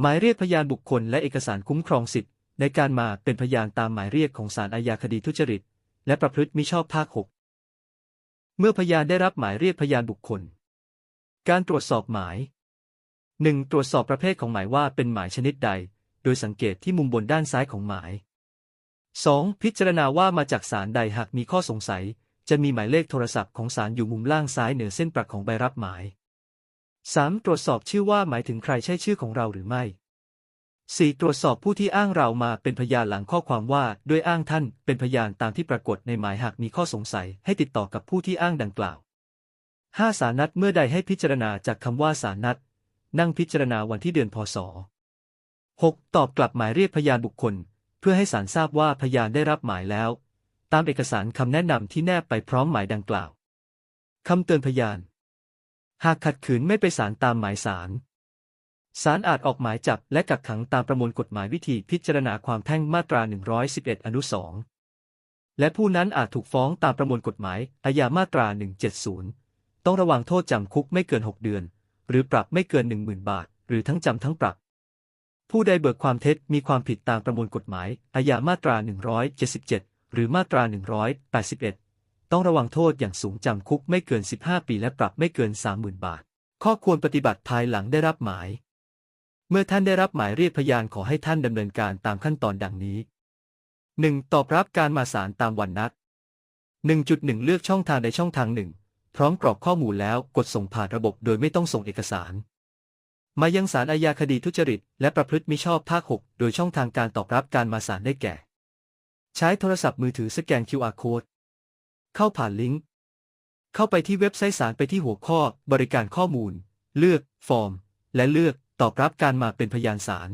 หมายเรียกพยานบุคคลและเอกสารคุ้มครองสิทธิ์ในการมาเป็นพยานตามหมายเรียกของศาลอาญาคดีทุจริต และประพฤติมิชอบภาค 6 เมื่อพยานได้รับหมายเรียกพยานบุคคล การตรวจสอบหมาย 1. ตรวจสอบประเภทของหมายว่าเป็นหมายชนิดใด โดยสังเกตที่มุมบนด้านซ้ายของหมาย 2. พิจารณาว่ามาจากศาลใดหากมีข้อสงสัย จะมีหมายเลขโทรศัพท์ของศาลอยู่มุมล่างซ้ายเหนือเส้นปลักของใบรับหมาย 3. ตรวจสอบชื่อว่าหมายถึงใครใช่ชื่อของเราหรือไม่ 4. ตรวจสอบผู้ที่อ้างเรามาเป็นพยานหลังข้อความว่าด้วยอ้างท่านเป็นพยานตามที่ปรากฏในหมายหากมีข้อสงสัยให้ติดต่อกับผู้ที่อ้างดังกล่าว 5. สารนัดเมื่อใดให้พิจารณาจากคำว่าสารนัด นั่งพิจารณาวันที่เดือนพศ 6. ตอบกลับหมายเรียกพยานบุคคล เพื่อให้ศาลทราบว่าพยานได้รับหมายแล้ว ตามเอกสารคำแนะนำที่แนบไปพร้อมหมายดังกล่าวคำเตือนพยาน หากขัดขืนไม่ไปศาลตามหมายศาลศาลอาจออกหมายจับและกักขังตามประมวลกฎหมายวิธีพิจารณาความแพ่งมาตรา 111 อนุ 2 และผู้นั้นอาจถูกฟ้องตามประมวลกฎหมายอาญามาตรา 170 ต้องระวังโทษจำคุกไม่เกิน 6 เดือน หรือปรับไม่เกิน 10,000 บาท หรือทั้งจำทั้งปรับ ผู้ใดเบิกความเท็จมีความผิดตามประมวลกฎหมายอาญามาตรา 177 หรือมาตรา 181 ต้องระวังโทษอย่างสูงจำคุกไม่เกิน 15 ปีและปรับไม่เกิน 30,000 บาท ข้อควรปฏิบัติภายหลังได้รับหมาย เมื่อท่านได้รับหมายเรียกพยานขอให้ท่านดำเนินการตามขั้นตอนดังนี้ 1. ตอบรับการมาศาลตามวันนัด 1.1 เลือกช่องทางใดช่องทางหนึ่ง พร้อมกรอกข้อมูลแล้วกดส่งผ่านระบบโดยไม่ต้องส่งเอกสาร มายังศาลอาญาคดีทุจริต และประพฤติมิชอบภาค 6 โดยช่องทางการตอบรับการมาศาลได้แก่ ใช้โทรศัพท์มือถือสแกน QR code เข้าผ่านลิงก์ เข้าไปที่เว็บไซต์ศาลไปที่หัวข้อ บริการข้อมูล เลือก ฟอร์ม และเลือกตอบรับการมาเป็นพยานศาล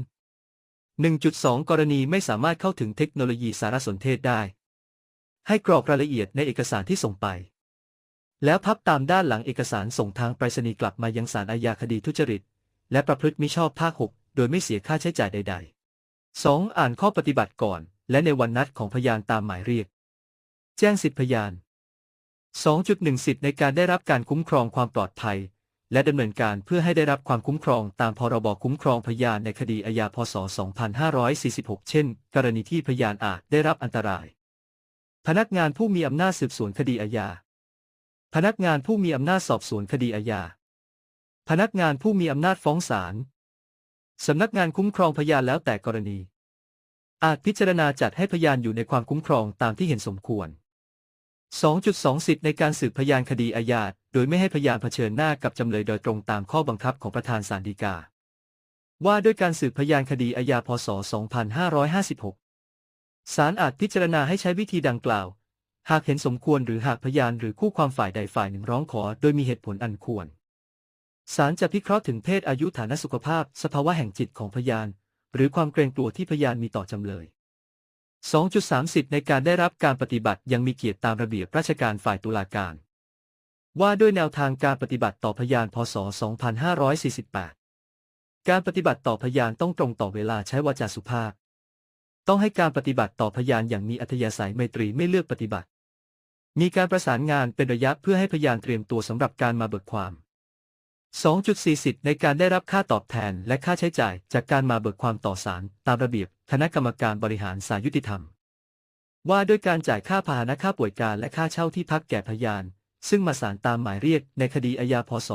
1.2 กรณีไม่สามารถเข้าถึงเทคโนโลยีสารสนเทศได้ ให้กรอกรายละเอียดในเอกสารที่ส่งไป แล้วพับตามด้านหลังเอกสารส่งทางไปรษณีย์กลับมายังศาลอาญาคดีทุจริต และประพฤติมิชอบภาค 6 โดยไม่เสียค่าใช้จ่ายใด ๆ 2. อ่านข้อปฏิบัติก่อน และในวันนัดของพยานตามหมายเรียก แจ้งสิทธิพยาน 2.1 สิทธิในการได้รับการคุ้มครองความปลอดภัย และดำเนินการเพื่อให้ได้รับความคุ้มครองตามพรบคุ้มครองพยานในคดีอาญาพศ 2546 เช่น กรณีที่พยานอาจได้รับอันตราย พนักงานผู้มีอำนาจสืบสวนคดีอาญา พนักงานผู้มีอำนาจสอบสวนคดีอาญา พนักงานผู้มีอำนาจฟ้องศาลสำนักงานคุ้มครองพยานแล้วแต่กรณี อาจพิจารณาจัดให้พยานอยู่ในความคุ้มครองตามที่เห็นสมควร 2.2 สิทธิในการสืบพยานคดีอาญาโดยไม่ให้พยานเผชิญหน้ากับจำเลยโดยตรงตามข้อบังคับของประธานศาลฎีกา ว่าด้วยการสืบพยานคดีอาญาพศ 2556 ศาลอาจพิจารณาให้ใช้วิธีดังกล่าว หากเห็นสมควรหรือหากพยานหรือคู่ความฝ่ายใดฝ่ายหนึ่งร้องขอ โดยมีเหตุผลอันควร ศาลจะพิเคราะห์ถึงเพศอายุฐานะสุขภาพ สภาวะแห่งจิตของพยาน หรือความเกรงกลัวที่พยานมีต่อจำเลย 2.30ในการได้รับการปฏิบัติยังมีเกียรติตามระเบียบราชการฝ่ายตุลาการ ว่าด้วยแนวทางการปฏิบัติต่อพยานพศ 2548 การปฏิบัติต่อพยานต้องตรงต่อเวลาใช้วาจาสุภาพ ต้องให้การปฏิบัติต่อพยานอย่างมีอัธยาศัยไมตรีไม่เลือกปฏิบัติ มีการประสานงานเป็นระยะเพื่อให้พยานเตรียมตัวสำหรับการมาเบิกความ 2.40 ในการได้รับค่าตอบแทนและค่าใช้จ่าย จากการมาเบิกความต่อศาลตามระเบียบคณะกรรมการบริหารศาลยุติธรรม ว่าด้วยการจ่ายค่าพาหนะค่าป่วยการและค่าเช่าที่พักแก่พยาน ซึ่งมาศาลตามหมายเรียกในคดีอาญาพศ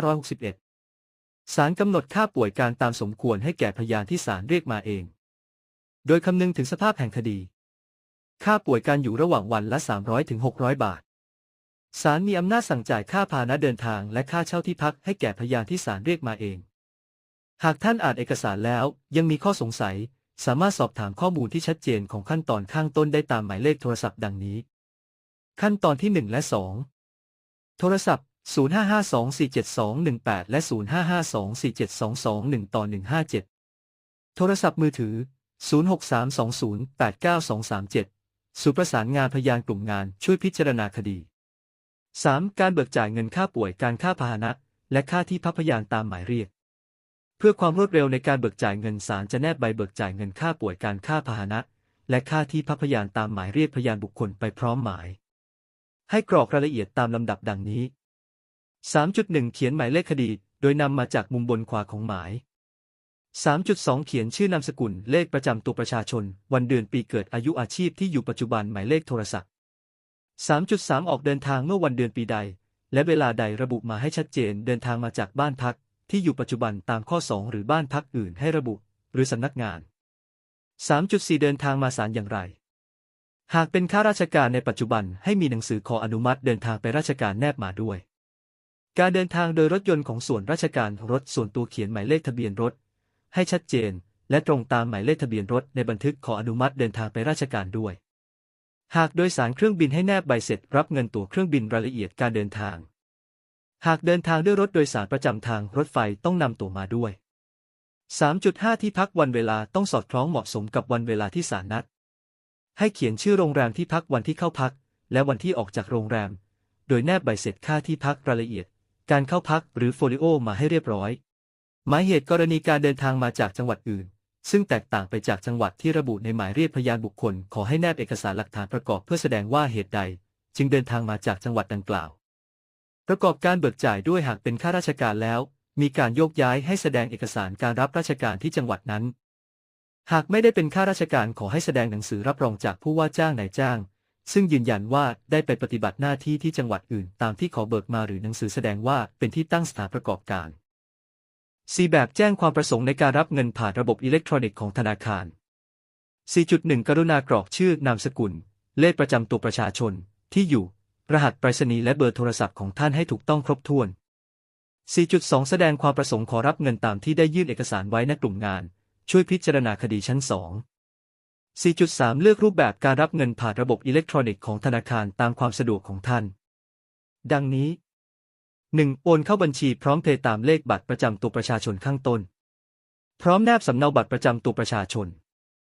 2561ศาลกำหนดค่าป่วยการตามสมควรให้แก่พยานที่ศาลเรียกมาเอง โดยคำนึงถึงสภาพแห่งคดี ค่าป่วยการอยู่ระหว่างวันละ 300-600 บาท ศาลมีอำนาจสั่งจ่ายค่าพาหนะเดินทางและค่าเช่าที่พักให้แก่พยานที่ศาลเรียกมาเอง หากท่านอ่านเอกสารแล้วยังมีข้อสงสัย สามารถสอบถามข้อมูลที่ชัดเจนของขั้นตอนข้างต้นได้ตามหมายเลขโทรศัพท์ดังนี้ ขั้นตอนที่ 1 และ 2 โทรศัพท์ 0552472218 และ 0552472221ต่อ 157 โทรศัพท์มือถือ 0632089237 ศูนย์ประสานงานพยานกลุ่มงานช่วยพิจารณาคดี 3. การเบิกจ่ายเงินค่าป่วยการค่าพาหนะ และค่าที่พักพยานตามหมายเรียก เพื่อความรวดเร็วในการเบิกจ่ายเงินศาลจะแนบใบเบิกจ่ายเงินค่าป่วยการค่าพาหนะ และค่าที่พักพยานตามหมายเรียกพยานบุคคลไปพร้อมหมาย ให้กรอกรายละเอียดตามลำดับดังนี้ 3.1 เขียนหมายเลขคดี โดยนำมาจากมุมบนขวาของหมาย 3.2 เขียนชื่อนามสกุลเลขประจำตัวประชาชน วันเดือนปีเกิดอายุอาชีพที่อยู่ปัจจุบันหมายเลขโทรศัพท์ 3.3 ออกเดินทางเมื่อวันเดือนปีใด และเวลาใดระบุมาให้ชัดเจนเดินทางมาจากบ้านพัก ที่อยู่ปัจจุบันตามข้อ 2 หรือบ้านพักอื่นให้ระบุ หรือสำนักงาน 3.4 เดินทางมาศาลอย่างไร หากเป็นข้าราชการในปัจจุบันให้มีหนังสือขออนุมัติเดินทางไปราชการแนบมาด้วย การเดินทางโดยรถยนต์ของส่วนราชการรถส่วนตัวเขียนหมายเลขทะเบียนรถ ให้ชัดเจน และตรงตามหมายเลขทะเบียนรถในบันทึกขออนุมัติเดินทางไปราชการด้วย หากโดยสารเครื่องบินให้แนบใบเสร็จรับเงินตั๋วเครื่องบินรายละเอียดการเดินทาง หากเดินทางด้วยรถโดยสารประจำทางรถไฟต้องนำตั๋วมาด้วย 3.5 ที่พักวันเวลาต้องสอดคล้องเหมาะสมกับวันเวลาที่ศาลนัด ให้เขียนชื่อโรงแรมที่พักวันที่เข้าพัก และวันที่ออกจากโรงแรม โดยแนบใบเสร็จค่าที่พักรายละเอียด การเข้าพักหรือโฟลิโอมาให้เรียบร้อย หมายเหตุกรณีการเดินทางมาจากจังหวัดอื่น ซึ่งแตกต่างไปจากจังหวัดที่ระบุในหมายเรียกพยานบุคคล ขอให้แนบเอกสารหลักฐานประกอบเพื่อแสดงว่าเหตุใด จึงเดินทางมาจากจังหวัดดังกล่าว ประกอบการเบิกจ่ายด้วยหากเป็นข้าราชการแล้ว มีการโยกย้ายให้แสดงเอกสารการรับราชการที่จังหวัดนั้น หากไม่ได้เป็นข้าราชการขอให้แสดงหนังสือรับรองจากผู้ว่าจ้างนายจ้าง ซึ่งยืนยันว่าได้ไปปฏิบัติหน้าที่ที่จังหวัดอื่น ตามที่ขอเบิกมาหรือหนังสือแสดงว่าเป็นที่ตั้งสถานประกอบการ 4 แบบแจ้งความประสงค์ในการรับเงินผ่านระบบอิเล็กทรอนิกส์ของธนาคาร 4.1 กรุณากรอกชื่อนามสกุล เลขประจำตัวประชาชน ที่อยู่ รหัสไปรษณีย์และเบอร์โทรศัพท์ของท่านให้ถูกต้องครบถ้วน 4.2 แสดงความประสงค์ขอรับเงินตามที่ได้ยื่นเอกสารไว้ในกลุ่มงาน ช่วยพิจารณาคดีชั้น 2 4.3 เลือกรูปแบบการรับเงินผ่านระบบอิเล็กทรอนิกส์ของธนาคารตามความสะดวกของท่าน ดังนี้ 1. โอนเข้าบัญชีพร้อมเพย์ตามเลขบัตรประจำตัวประชาชนข้างต้น พร้อมแนบสำเนาบัตรประจำตัวประชาชน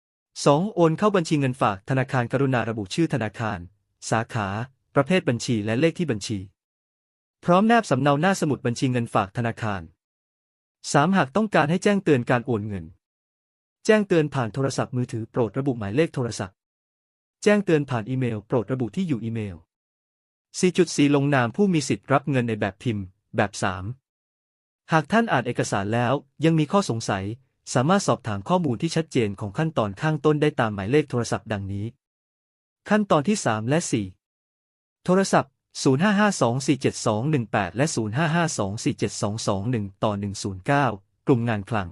2. โอนเข้าบัญชีเงินฝากธนาคารกรุณาระบุชื่อธนาคาร สาขา ประเภทบัญชีและเลขที่บัญชี พร้อมแนบสำเนาหน้าสมุดบัญชีเงินฝากธนาคาร 3. หากต้องการให้แจ้งเตือนการโอนเงิน แจ้งเตือนผ่านโทรศัพท์มือถือโปรดระบุหมายเลขโทรศัพท์ แจ้งเตือนผ่านอีเมล โปรดระบุที่อยู่อีเมล 4.4 ลงนามผู้มีสิทธิ์รับเงินในแบบพิมพ์ แบบ 3 หากท่านอ่านเอกสารแล้วยังมีข้อสงสัย สามารถสอบถามข้อมูลที่ชัดเจนของขั้นตอนข้างต้นได้ตามหมายเลขโทรศัพท์ดังนี้ ขั้นตอนที่ 3 และ 4 โทรศัพท์ 0552472218 และ 0552472221 ต่อ 109 กลุ่มงานคลัง